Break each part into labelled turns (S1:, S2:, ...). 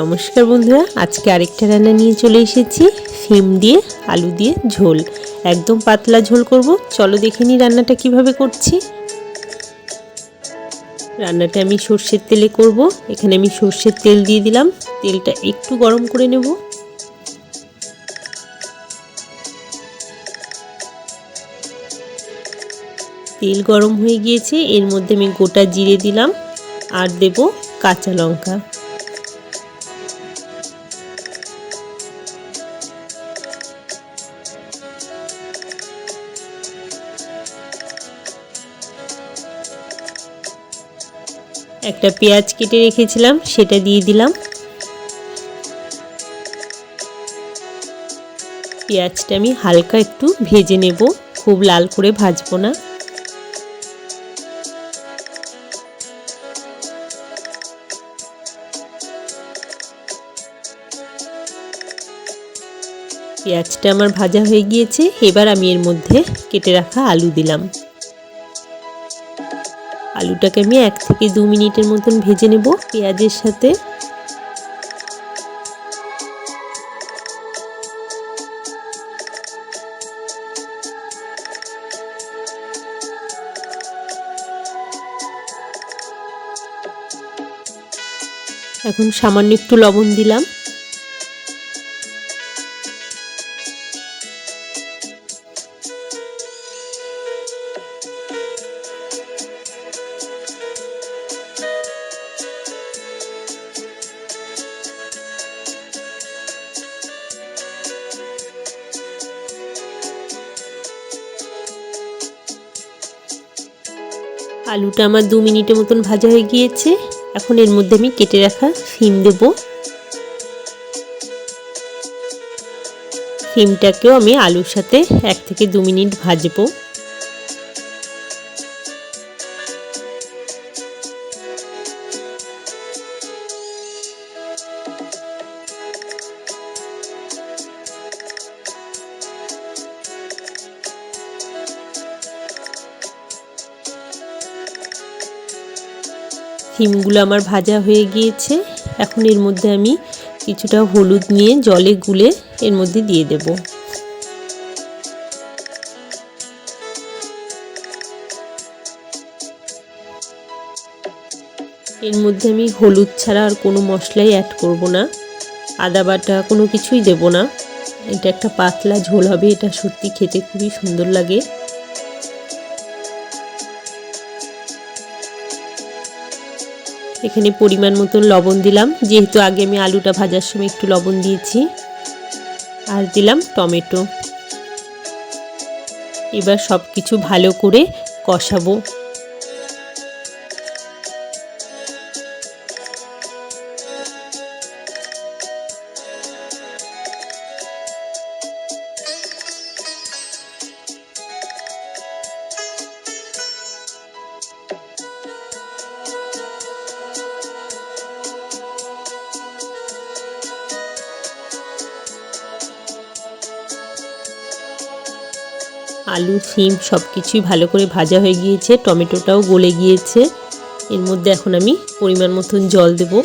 S1: নমস্কার বন্ধুরা, আজকে আরেকটা রান্না নিয়ে চলে এসেছি। সিম দিয়ে, আলু দিয়ে ঝোল। একদম পাতলা ঝোল করব। চলো দেখে নিই রান্নাটা কীভাবে করছি। রান্নাটা আমি সর্ষের তেলে করব। এখানে আমি সর্ষের তেল দিয়ে দিলাম। তেলটা একটু গরম করে নেব। তেল গরম হয়ে গিয়েছে। এর মধ্যে আমি গোটা জিরে দিলাম। আর দেব কাঁচা লঙ্কা। একটা পেঁয়াজ কেটে রেখেছিলাম, সেটা দিয়ে দিলাম। পেঁয়াজটা আমি হালকা একটু ভেজে নেব, খুব লাল করে ভাজবো না। পেঁয়াজটা আমার ভাজা হয়ে গিয়েছে, এবার আমি এর মধ্যে কেটে রাখা আলু দিলাম। আলুটাকে আমি এক থেকে দু মিনিটের মতন ভেজে নেব পেঁয়াজের সাথে। এখন সামান্য একটু লবণ দিলাম। আলুটা আমার দু মিনিটের মতন ভাজা হয়ে গিয়েছে। এখন এর মধ্যে আমি কেটে রাখা সিম দেব। সিমটাকেও আমি আলুর সাথে এক থেকে দু মিনিট ভাজবো। সিমগুলো আমার ভাজা হয়ে গিয়েছে। এখন এর মধ্যে আমি কিছুটা হলুদ নিয়ে জলে গুলে এর মধ্যে দিয়ে দেব। এর মধ্যে আমি হলুদ ছাড়া আর কোনো মশলাই অ্যাড করব না। আদা বাটা কোনো কিছুই দেব না। এটা একটা পাতলা ঝোল হবে, এটা সত্যি খেতে খুবই সুন্দর লাগে। এখানে পরিমাণ মতন লবণ দিলাম। যেহেতু আগে আমি আলুটা ভাজার সময় একটু লবণ দিয়েছি। আর দিলাম টমেটো। এবার সব কিছু ভালো করে কষাবো। আলু, সিম সব কিছুই ভালো করে ভাজা হয়ে গিয়েছে। টমেটোটাও গলে গিয়েছে। এর মধ্যে এখন আমি পরিমাণ মতন জল দেব।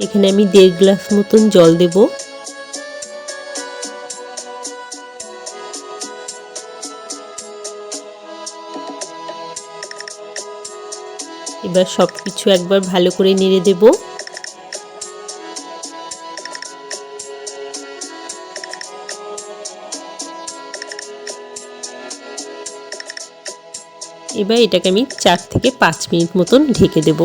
S1: এখানে আমি দেড় গ্লাস মতন জল দেবো। এবার সব কিছু একবার ভালো করে নেড়ে দেব। এবার এটাকে আমি চার থেকে পাঁচ মিনিট মতন ঢেকে দেব।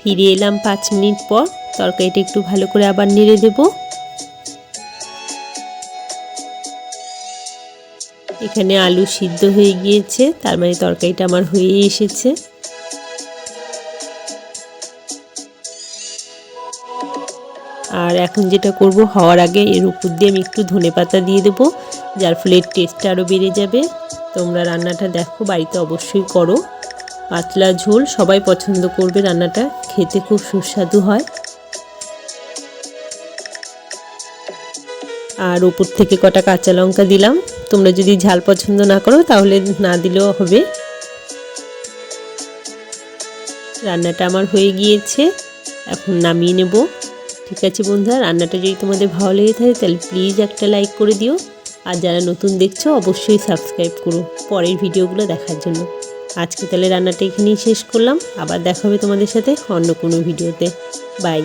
S1: ফিরে এলাম পাঁচ মিনিট পর, তরকারিটা একটু ভালো করে আবার নেড়ে দেবো। এখানে আলু সিদ্ধ হয়ে গিয়েছে, তার মানে তরকারিটা আমার হয়ে এসেছে। আর এখন যেটা করব, হওয়ার আগে এর উপর দিয়ে আমি একটু ধনে পাতা দিয়ে দেবো, যার ফলে টেস্টটা আরও বেড়ে যাবে। তোমরা রান্নাটা দেখো, বাড়িতে অবশ্যই করো। পাতলা ঝোল, সবাই পছন্দ করবে রান্নাটা, খেতে খুব সুস্বাদু হয়। আর ওপর থেকে কটা কাঁচা লঙ্কা দিলাম। তোমরা যদি ঝাল পছন্দ না করো, তাহলে না দিলেও হবে। রান্নাটা আমার হয়ে গিয়েছে, এখন নামিয়ে নেব। ঠিক আছে বন্ধুরা, রান্নাটা যদি তোমাদের ভালো লেগে থাকে, তাহলে প্লিজ একটা লাইক করে দিও। আর যারা নতুন দেখছ, অবশ্যই সাবস্ক্রাইব করো পরের ভিডিওগুলো দেখার জন্য। আজকে তাহলে রান্নাটা এখানেই শেষ করলাম। আবার দেখা হবে তোমাদের সাথে অন্য কোনো ভিডিওতে। বাই।